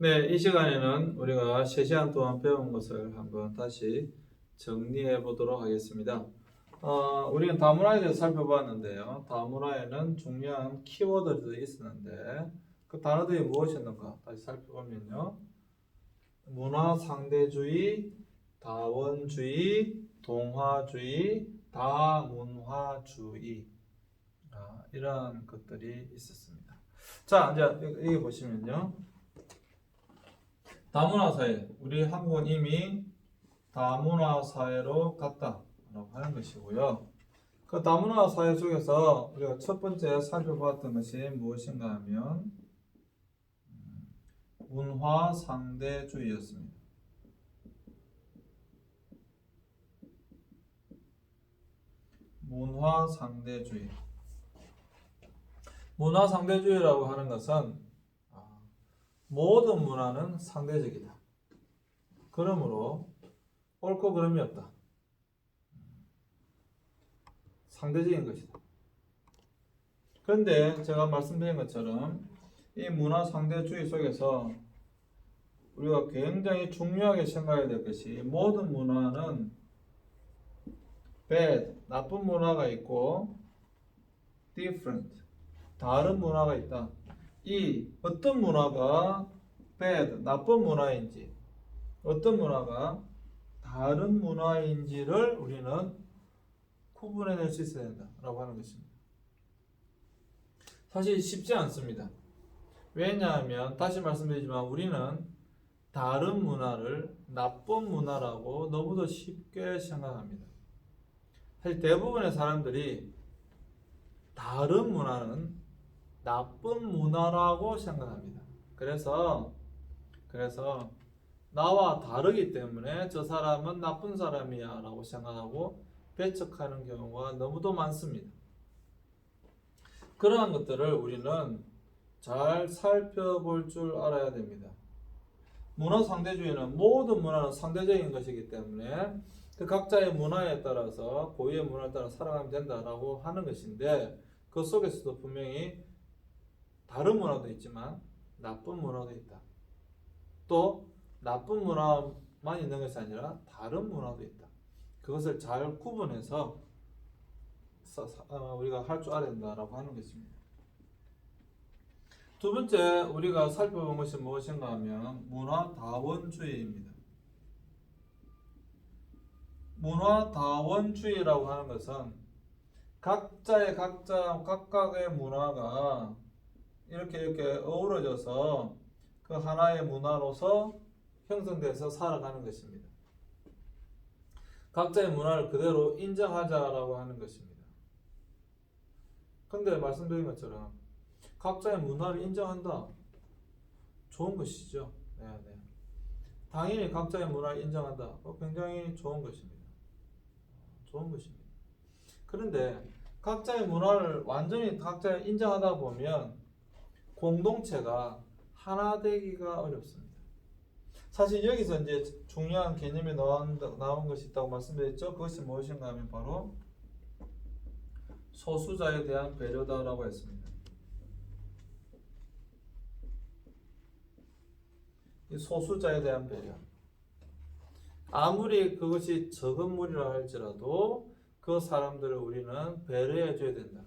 네, 이 시간에는 우리가 3시간 동안 배운 것을 한번 다시 정리해 보도록 하겠습니다. 어, 우리는 다문화에 대해서 살펴봤는데요. 다문화에는 중요한 키워드들이 있었는데 그 단어들이 무엇이었는가 다시 살펴보면요. 문화 상대주의, 다원주의, 동화주의, 다문화주의 아, 이런 것들이 있었습니다. 자, 이제 여기 보시면요. 다문화 사회, 우리 한국은 이미 다문화 사회로 갔다라고 하는 것이고요. 그 다문화 사회 속에서 우리가 첫 번째 살펴봤던 것이 무엇인가 하면 음, 문화 상대주의였습니다. 문화 상대주의. 문화 상대주의라고 하는 것은 아, 모든 문화는 상대적이다. 그러므로 옳고 그름이 없다. 상대적인 것이다. 그런데 제가 말씀드린 것처럼 이 문화 상대주의 속에서 우리가 굉장히 중요하게 생각해야 될 것이 모든 문화는 bad, 나쁜 문화가 있고 different, 다른 문화가 있다. 이 어떤 문화가 bad, 나쁜 문화인지 어떤 문화가 다른 문화인지를 우리는 구분해낼 수 있어야 된다라고 하는 것입니다. 사실 쉽지 않습니다. 왜냐하면 다시 말씀드리지만 우리는 다른 문화를 나쁜 문화라고 너무도 쉽게 생각합니다. 사실 대부분의 사람들이 다른 문화는 나쁜 문화라고 생각합니다. 그래서 그래서 나와 다르기 때문에 저 사람은 나쁜 사람이야라고 생각하고 배척하는 경우가 너무도 많습니다. 그러한 것들을 우리는 잘 살펴볼 줄 알아야 됩니다. 문화 상대주의는 모든 문화는 상대적인 것이기 때문에 그 각자의 문화에 따라서 고유의 문화에 따라 살아가면 된다라고 하는 것인데 그 속에서도 분명히 다른 문화도 있지만 나쁜 문화도 있다. 또 나쁜 문화만 있는 것이 아니라 다른 문화도 있다. 그것을 잘 구분해서 어, 우리가 할 줄 알아야 된다라고 하는 것입니다. 두 번째 우리가 살펴본 것이 무엇인가 하면 문화 다원주의입니다. 문화 다원주의라고 하는 것은 각자의 각자 각각의 문화가 이렇게 이렇게 어우러져서 그 하나의 문화로서 형성돼서 살아가는 것입니다. 각자의 문화를 그대로 인정하자라고 하는 것입니다. 근데 말씀드린 것처럼 각자의 문화를 인정한다. 좋은 것이죠. 네, 네. 당연히 각자의 문화를 인정한다. 어, 굉장히 좋은 것입니다. 좋은 것입니다. 그런데 각자의 문화를 완전히 각자 인정하다 보면 공동체가 하나 되기가 어렵습니다. 사실 여기서 이제 중요한 개념이 나온, 나온 것이 있다고 말씀드렸죠. 그것이 무엇인가 하면 바로 소수자에 대한 배려다라고 했습니다. 이 소수자에 대한 배려. 아무리 그것이 적은 무리라 할지라도 그 사람들을 우리는 배려해 줘야 된다.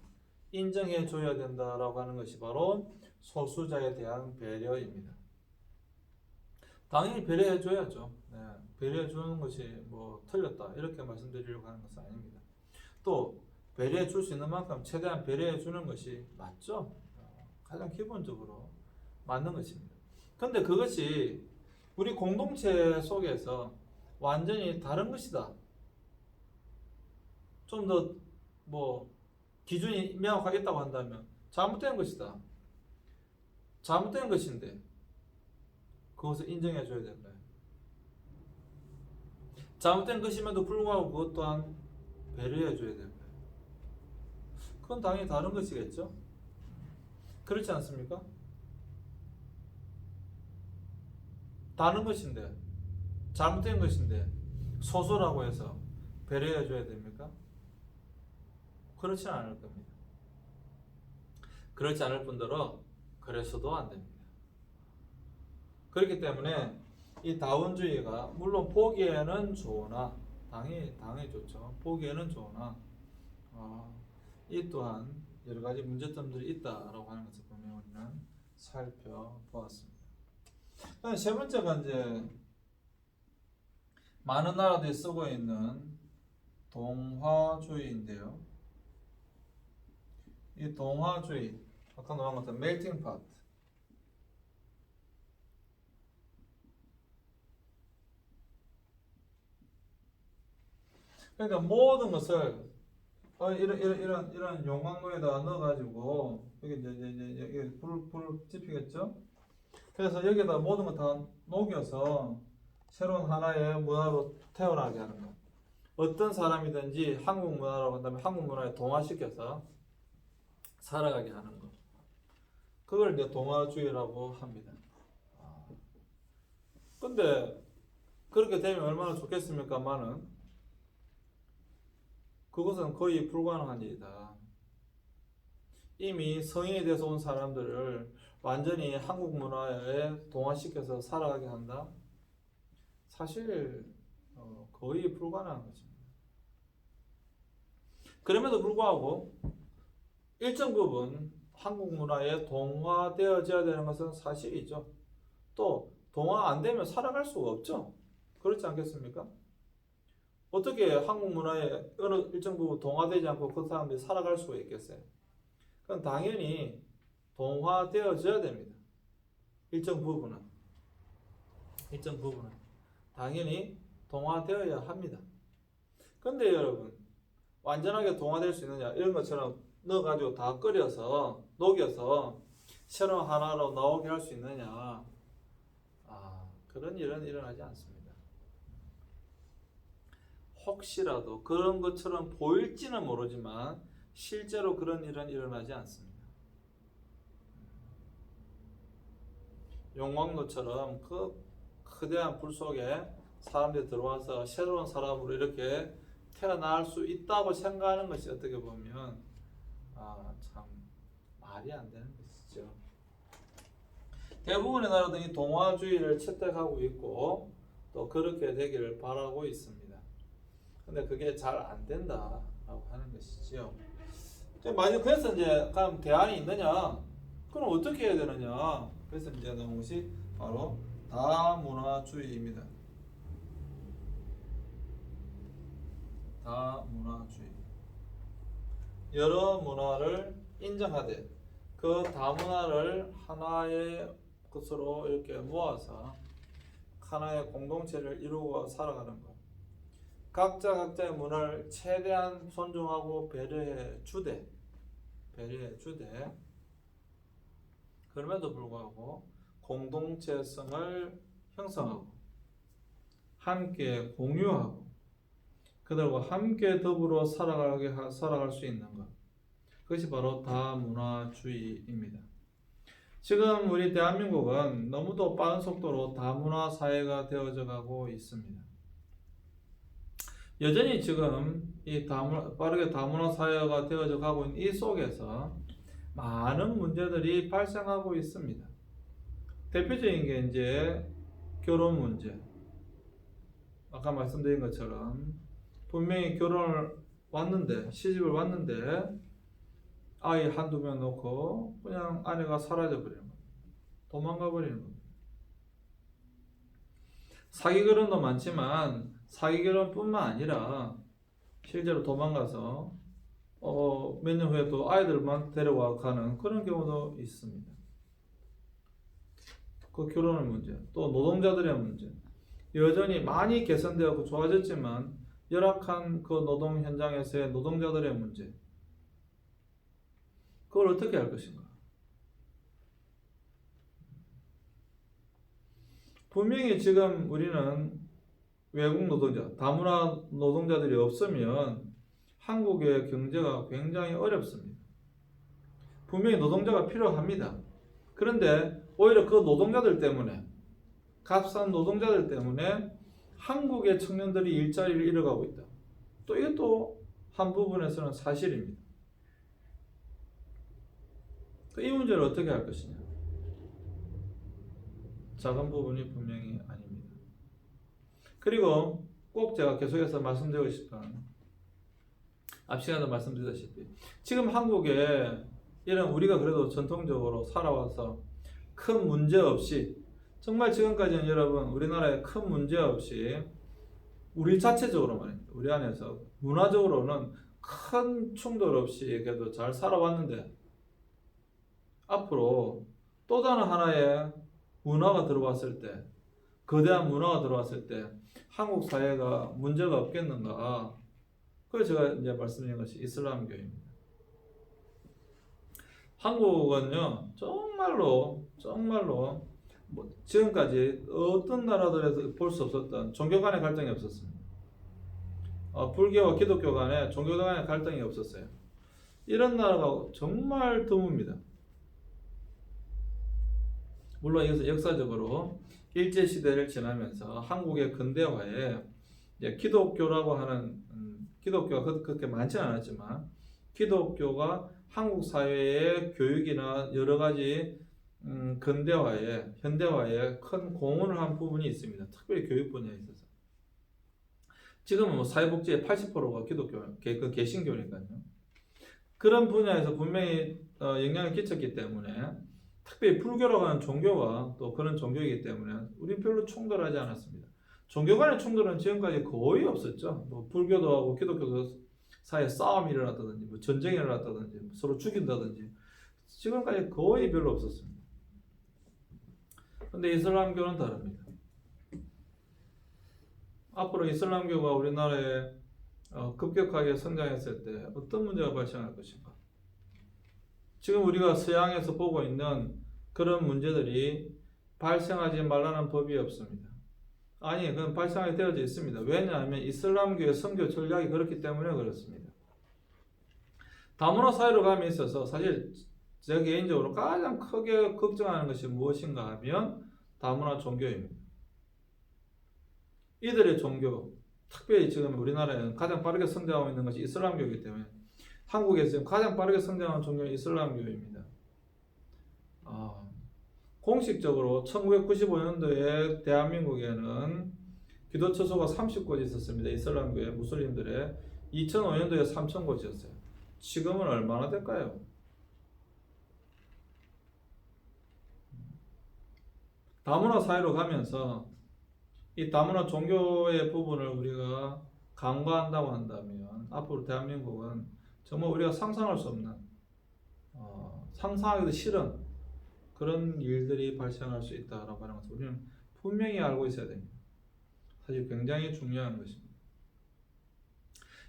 인정해 줘야 된다라고 하는 것이 바로 소수자에 대한 배려입니다. 당연히 배려해 줘야죠. 네, 배려해 주는 것이 뭐 틀렸다 이렇게 말씀드리려고 하는 것은 아닙니다. 또 배려해 줄 수 있는 만큼 최대한 배려해 주는 것이 맞죠. 가장 기본적으로 맞는 것입니다. 근데 그것이 우리 공동체 속에서 완전히 다른 것이다. 좀 더 뭐 기준이 명확하겠다고 한다면 잘못된 것이다. 잘못된 것인데 그것을 인정해 줘야 된다. 잘못된 것임에도 불구하고 그것 또한 배려해 줘야 된다. 그건 당연히 다른 것이겠죠? 그렇지 않습니까? 다른 것인데 잘못된 것인데 소소라고 해서 배려해 줘야 됩니까? 그렇지는 않을 겁니다. 그렇지 않을 뿐더러 그래서도 안 됩니다. 그렇기 때문에 이 다원주의가 물론 보기에는 좋으나 당연히 당연히 좋죠. 보기에는 좋으나 어, 이 또한 여러 가지 문제점들이 있다라고 하는 것을 보면 우리는 살펴보았습니다. 그다음에 세 번째가 이제 많은 나라들이 쓰고 있는 동화주의인데요. 이 동화주의 아까 나온 것처럼 멜팅 파트 그러니까 모든 것을 어, 이런 이런 이런 이런 용광로에다 넣어가지고 여기 이제 이제 이제 불불 지피겠죠? 그래서 여기다 모든 거 다 녹여서 새로운 하나의 문화로 태어나게 하는 거. 어떤 사람이든지 한국 문화라고 한다면 한국 문화에 동화시켜서 살아가게 하는 거. 그걸 이제 동화주의라고 합니다. 아. 근데 그렇게 되면 얼마나 좋겠습니까만은 그것은 거의 불가능한 일이다. 이미 성인이 돼서 온 사람들을 완전히 한국 문화에 동화시켜서 살아가게 한다? 사실 어, 거의 불가능한 것입니다. 그럼에도 불구하고 일정 부분 한국 문화에 동화되어져야 되는 것은 사실이죠. 또 동화 안 되면 살아갈 수가 없죠. 그렇지 않겠습니까? 어떻게 한국 문화에 어느 일정 부분 동화되지 않고 그 사람들이 살아갈 수가 있겠어요? 그건 당연히 동화되어져야 됩니다. 일정 부분은 일정 부분은 당연히 동화되어야 합니다. 근데 여러분 완전하게 동화될 수 있느냐 이런 것처럼 넣어가지고 다 끓여서 녹여서 새로운 하나로 나오게 할 수 있느냐 아 그런 일은 일어나지 않습니다. 혹시라도 그런 것처럼 보일지는 모르지만 실제로 그런 일은 일어나지 않습니다. 용광로처럼 그 거대한 불 속에 사람들이 들어와서 새로운 사람으로 이렇게 태어날 수 있다고 생각하는 것이 어떻게 보면 아, 참 말이 안 되는 것이죠. 대부분의 나라들이 동화주의를 채택하고 있고 또 그렇게 되기를 바라고 있습니다. 근데 그게 잘 안 된다라고 하는 것이지요. 만약 그래서 이제 그럼 대안이 있느냐? 그럼 어떻게 해야 되느냐? 그래서 이제 나온 것이 바로 다문화주의입니다. 다문화주의. 여러 문화를 인정하되 그 다문화를 하나의 것으로 이렇게 모아서 하나의 공동체를 이루어 살아가는 것. 각자 각자의 문화를 최대한 존중하고 배려해 주되 배려해 주되 그럼에도 불구하고 공동체성을 형성하고 함께 공유하고 그들과 함께 더불어 살아가게 하, 살아갈 수 있는 것 그것이 바로 다문화주의입니다. 지금 우리 대한민국은 너무도 빠른 속도로 다문화 사회가 되어져 가고 있습니다. 여전히 지금 이 다문, 빠르게 다문화 사회가 되어져 가고 있는 이 속에서 많은 문제들이 발생하고 있습니다. 대표적인 게 이제 결혼 문제. 아까 말씀드린 것처럼 분명히 결혼을 왔는데 시집을 왔는데 아이 한두 명 놓고 그냥 아내가 사라져 버리는 겁니다. 도망가 버리는 겁니다. 사기 결혼도 많지만 사기 결혼뿐만 아니라 실제로 도망가서 어, 몇 년 후에 또 아이들만 데려와 가는 그런 경우도 있습니다. 그 결혼의 문제, 또 노동자들의 문제, 여전히 많이 개선되었고 좋아졌지만 열악한 그 노동 현장에서의 노동자들의 문제, 그걸 어떻게 할 것인가? 분명히 지금 우리는 외국 노동자, 다문화 노동자들이 없으면 한국의 경제가 굉장히 어렵습니다. 분명히 노동자가 필요합니다. 그런데 오히려 그 노동자들 때문에 값싼 노동자들 때문에 한국의 청년들이 일자리를 잃어가고 있다. 또 이것도 한 부분에서는 사실입니다. 이 문제를 어떻게 할 것이냐? 작은 부분이 분명히 아닙니다. 그리고 꼭 제가 계속해서 말씀드리고 싶은 앞 시간에도 말씀드렸다시피 지금 한국에 이런 우리가 그래도 전통적으로 살아와서 큰 문제 없이 정말 지금까지는 여러분 우리나라에 큰 문제 없이 우리 자체적으로 말입니다. 우리 안에서 문화적으로는 큰 충돌 없이 그래도 잘 살아왔는데 앞으로 또 다른 하나의 문화가 들어왔을 때 거대한 문화가 들어왔을 때 한국 사회가 문제가 없겠는가? 그래서 제가 이제 말씀드린 것이 이슬람교입니다. 한국은요 정말로 정말로 뭐 지금까지 어떤 나라들에서 볼 수 없었던 종교 간의 갈등이 없었습니다. 어, 불교와 기독교 간에 종교 간의 갈등이 없었어요. 이런 나라가 정말 드뭅니다. 물론 이것은 역사적으로 일제 시대를 지나면서 한국의 근대화에 기독교라고 하는 음, 기독교가 그- 그렇게 많지는 않았지만 기독교가 한국 사회의 교육이나 여러 가지 음, 근대화에 현대화에 큰 공헌을 한 부분이 있습니다. 특별히 교육 분야에 있어서 지금은 뭐 사회복지의 80%가 기독교 개- 그 개신교니까요. 그런 분야에서 분명히 어, 영향을 끼쳤기 때문에 특별히 불교라고 하는 종교가 또 그런 종교이기 때문에 우리 별로 충돌하지 않았습니다. 종교 간의 충돌은 지금까지 거의 없었죠. 뭐 불교도 하고 기독교도 사이에 싸움이 일어났다든지 뭐 전쟁이 일어났다든지 뭐 서로 죽인다든지 지금까지 거의 별로 없었습니다. 근데 이슬람교는 다릅니다. 앞으로 이슬람교가 우리나라에 어, 급격하게 성장했을 때 어떤 문제가 발생할 것인가? 지금 우리가 서양에서 보고 있는 그런 문제들이 발생하지 말라는 법이 없습니다. 아니, 그건 발생하게 되어져 있습니다. 왜냐하면 이슬람교의 선교 전략이 그렇기 때문에 그렇습니다. 다문화 사회로 감에 있어서 사실 제 개인적으로 가장 크게 걱정하는 것이 무엇인가 하면 다문화 종교입니다. 이들의 종교, 특별히 지금 우리나라에는 가장 빠르게 성장하고 있는 것이 이슬람교이기 때문에 한국에서 지금 가장 빠르게 성장하는 종교는 이슬람교입니다. 아, 공식적으로 1995년도에 대한민국에는 기도 처소가 30곳 있었습니다. 이슬람교의 무슬림들의 2005년도에 3,000곳이었어요. 지금은 얼마나 될까요? 다문화 사회로 가면서 이 다문화 종교의 부분을 우리가 간과한다고 한다면 앞으로 대한민국은 정말 우리가 상상할 수 없는 어, 상상하기도 싫은 그런 일들이 발생할 수 있다라고 하는 것을 우리는 분명히 알고 있어야 됩니다. 사실 굉장히 중요한 것입니다.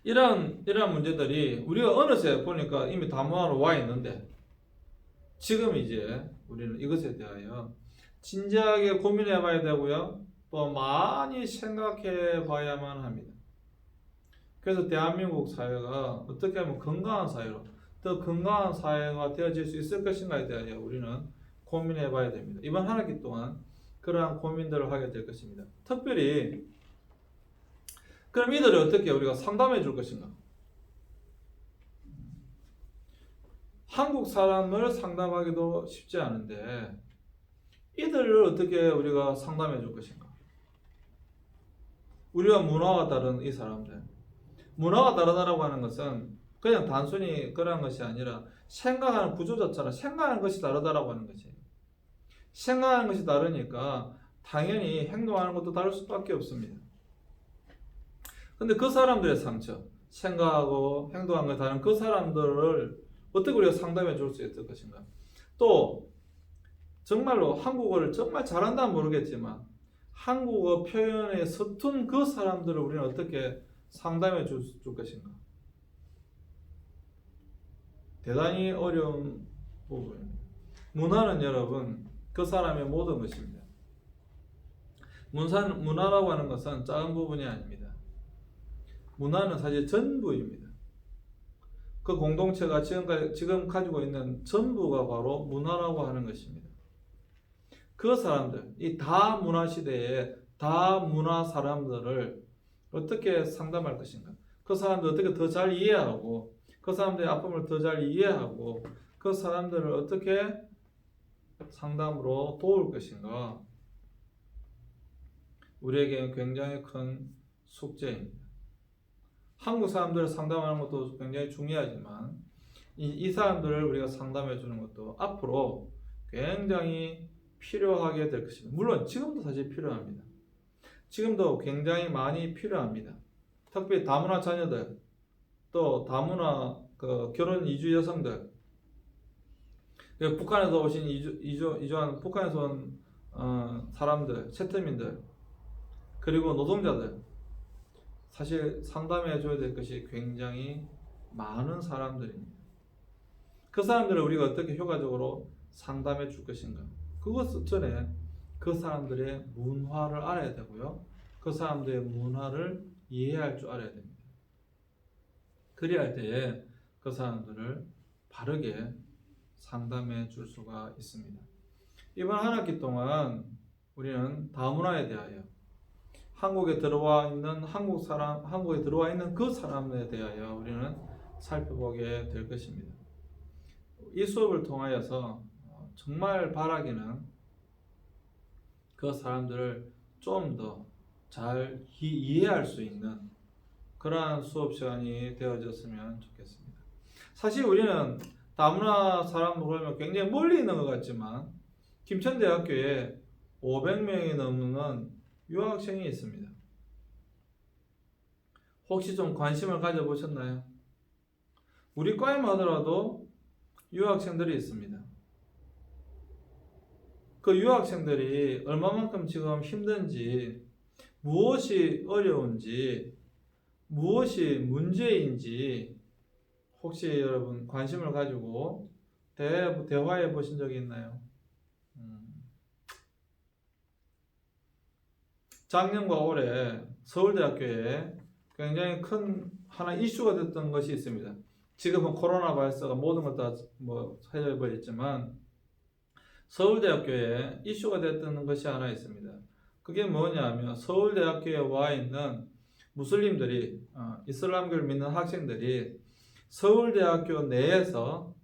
이런 이런 문제들이 우리가 어느새 보니까 이미 다문화로 와 있는데 지금 이제 우리는 이것에 대하여 진지하게 고민해 봐야 되고요. 또 많이 생각해 봐야만 합니다. 그래서 대한민국 사회가 어떻게 하면 건강한 사회로 더 건강한 사회가 되어질 수 있을 것인가에 대하여 우리는 고민해 봐야 됩니다. 이번 한 학기 동안 그러한 고민들을 하게 될 것입니다. 특별히 그럼 이들을 어떻게 우리가 상담해 줄 것인가? 한국 사람을 상담하기도 쉽지 않은데 이들을 어떻게 우리가 상담해 줄 것인가? 우리와 문화가 다른 이 사람들. 문화가 다르다라고 하는 것은 그냥 단순히 그런 것이 아니라 생각하는 구조 자체나 생각하는 것이 다르다라고 하는 것이에요. 생각하는 것이 다르니까 당연히 행동하는 것도 다를 수밖에 없습니다. 근데 그 사람들의 상처, 생각하고 행동하는 것이 다른 그 사람들을 어떻게 우리가 상담해 줄 수 있을 것인가? 또 정말로 한국어를 정말 잘한다는 모르겠지만 한국어 표현에 서툰 그 사람들을 우리는 어떻게 상담해 줄, 줄 것인가? 대단히 어려운 부분입니다. 문화는 여러분 그 사람의 모든 것입니다. 문사, 문화라고 하는 것은 작은 부분이 아닙니다. 문화는 사실 전부입니다. 그 공동체가 지금까지, 지금 가지고 있는 전부가 바로 문화라고 하는 것입니다. 그 사람들, 이 다문화 시대에 다문화 사람들을 어떻게 상담할 것인가? 그 사람들 어떻게 더 잘 이해하고, 그 사람들의 아픔을 더 잘 이해하고, 그 사람들을 어떻게 상담으로 도울 것인가? 우리에게는 굉장히 큰 숙제입니다. 한국 사람들 상담하는 것도 굉장히 중요하지만 이, 이 사람들을 우리가 상담해 주는 것도 앞으로 굉장히 필요하게 될 것입니다. 물론 지금도 사실 필요합니다. 지금도 굉장히 많이 필요합니다. 특히 다문화 자녀들, 또 다문화 그 결혼 이주 여성들, 그 북한에서 오신 이주, 이주, 이주한 북한에서 온 어, 사람들, 세트민들, 그리고 노동자들, 사실 상담해 줘야 될 것이 굉장히 많은 사람들입니다. 그 사람들을 우리가 어떻게 효과적으로 상담해 줄 것인가? 그것 전에 그 사람들의 문화를 알아야 되고요. 그 사람들의 문화를 이해할 줄 알아야 됩니다. 그리야 할 때에 그 사람들을 바르게 상담해 줄 수가 있습니다. 이번 한 학기 동안 우리는 다문화에 대하여 한국에 들어와 있는 한국 사람, 한국에 들어와 있는 그 사람에 대하여 우리는 살펴보게 될 것입니다. 이 수업을 통하여서 어, 정말 바라기는 그 사람들을 좀 더 잘 이해할 수 있는 그러한 수업 시간이 되어졌으면 좋겠습니다. 사실 우리는 다문화 사람 그러면 굉장히 멀리 있는 것 같지만 김천대학교에 500명이 넘는 유학생이 있습니다. 혹시 좀 관심을 가져보셨나요? 우리 과에만 하더라도 유학생들이 있습니다. 그 유학생들이 얼마만큼 지금 힘든지, 무엇이 어려운지, 무엇이 문제인지, 혹시 여러분 관심을 가지고 대, 대화해 보신 적이 있나요? 음. 작년과 올해 서울대학교에 굉장히 큰 하나 이슈가 됐던 것이 있습니다. 지금은 코로나 발사가 모든 것다뭐 해버렸지만 서울대학교에 이슈가 됐던 것이 하나 있습니다. 그게 뭐냐면 서울대학교에 와 있는 무슬림들이 어, 이슬람교를 믿는 학생들이 서울대학교 내에서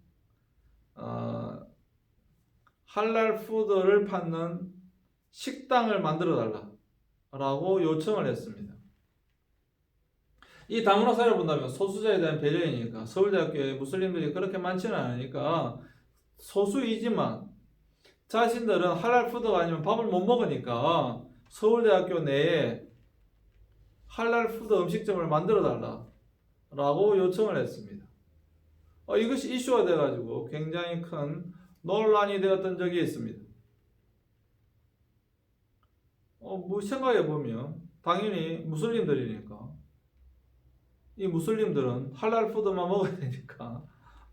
어, 할랄 푸드를 받는 식당을 만들어 달라라고 요청을 했습니다. 이 다문화 사회를 본다면 소수자에 대한 배려이니까 서울대학교에 무슬림들이 그렇게 많지는 않으니까 소수이지만 자신들은 할랄 푸드가 아니면 밥을 못 먹으니까 서울대학교 내에 할랄 푸드 음식점을 만들어 달라 라고 요청을 했습니다. 어, 이것이 이슈가 돼가지고 굉장히 큰 논란이 되었던 적이 있습니다. 어, 뭐 생각해 보면 당연히 무슬림들이니까 이 무슬림들은 할랄 푸드만 먹어야 되니까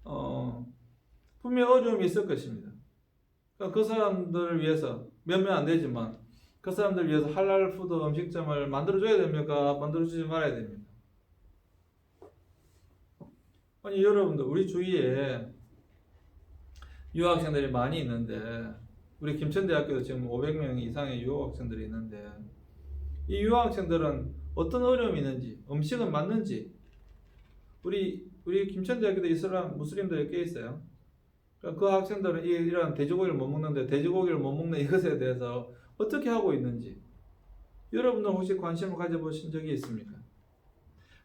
어, 분명 어려움이 있을 것입니다. 그러니까 그 사람들을 위해서 몇몇 안 되지만 그 사람들을 위해서 할랄 푸드 음식점을 만들어줘야 됩니까? 만들어주지 말아야 됩니까? 아니 여러분들 우리 주위에 유학생들이 많이 있는데 우리 김천대학교도 지금 500명 이상의 유학생들이 있는데 이 유학생들은 어떤 어려움이 있는지 음식은 맞는지 우리 우리 김천대학교도 이슬람 무슬림들이 꽤 있어요. 그러니까 그 학생들은 이- 이런 돼지고기를 못 먹는데 돼지고기를 못 먹는 이것에 대해서 어떻게 하고 있는지 여러분들 혹시 관심을 가져보신 적이 있습니까?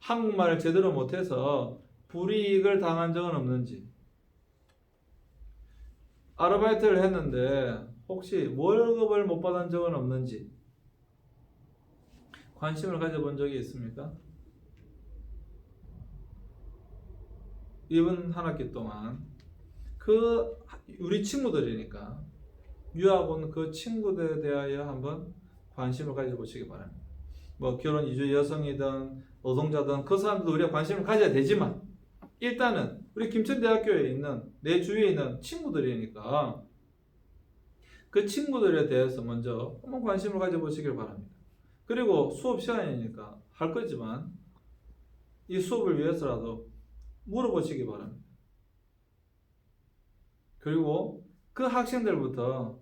한국말을 제대로 못해서 불이익을 당한 적은 없는지 아르바이트를 했는데 혹시 월급을 못 받은 적은 없는지 관심을 가져본 적이 있습니까? 이번 한 학기 동안 그 우리 친구들이니까 유학 온그 친구들에 대하여 한번 관심을 가져보시기 바랍니다. 뭐 결혼 이주 여성이든 노동자든 그 사람들도 우리가 관심을 가져야 되지만 일단은 우리 김천대학교에 있는 내 주위에 있는 친구들이니까 그 친구들에 대해서 먼저 한번 관심을 가져보시길 바랍니다. 그리고 수업 시간이니까 할 거지만 이 수업을 위해서라도 물어보시기 바랍니다. 그리고 그 학생들부터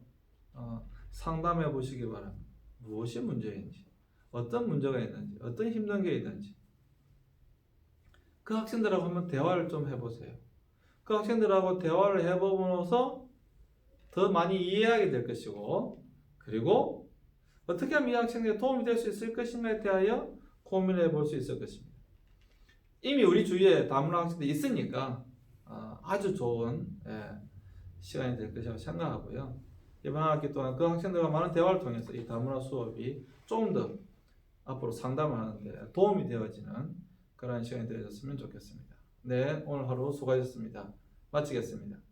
어, 상담해 보시기 바랍니다. 무엇이 문제인지, 어떤 문제가 있는지, 어떤 힘든 게 있는지. 그 학생들하고 한번 대화를 좀 해보세요. 그 학생들하고 대화를 해보면서 더 많이 이해하게 될 것이고, 그리고 어떻게 하면 이 학생들에 도움이 될 수 있을 것인가에 대하여 고민해 볼 수 있을 것입니다. 이미 우리 주위에 다문화 학생들이 있으니까 아, 아주 좋은 예, 시간이 될 것이라고 생각하고요. 이번 학기 동안 그 학생들과 많은 대화를 통해서 이 다문화 수업이 좀 더 앞으로 상담하는데 도움이 되어지는 그런 시간이 되어졌으면 좋겠습니다. 네, 오늘 하루 수고하셨습니다. 마치겠습니다.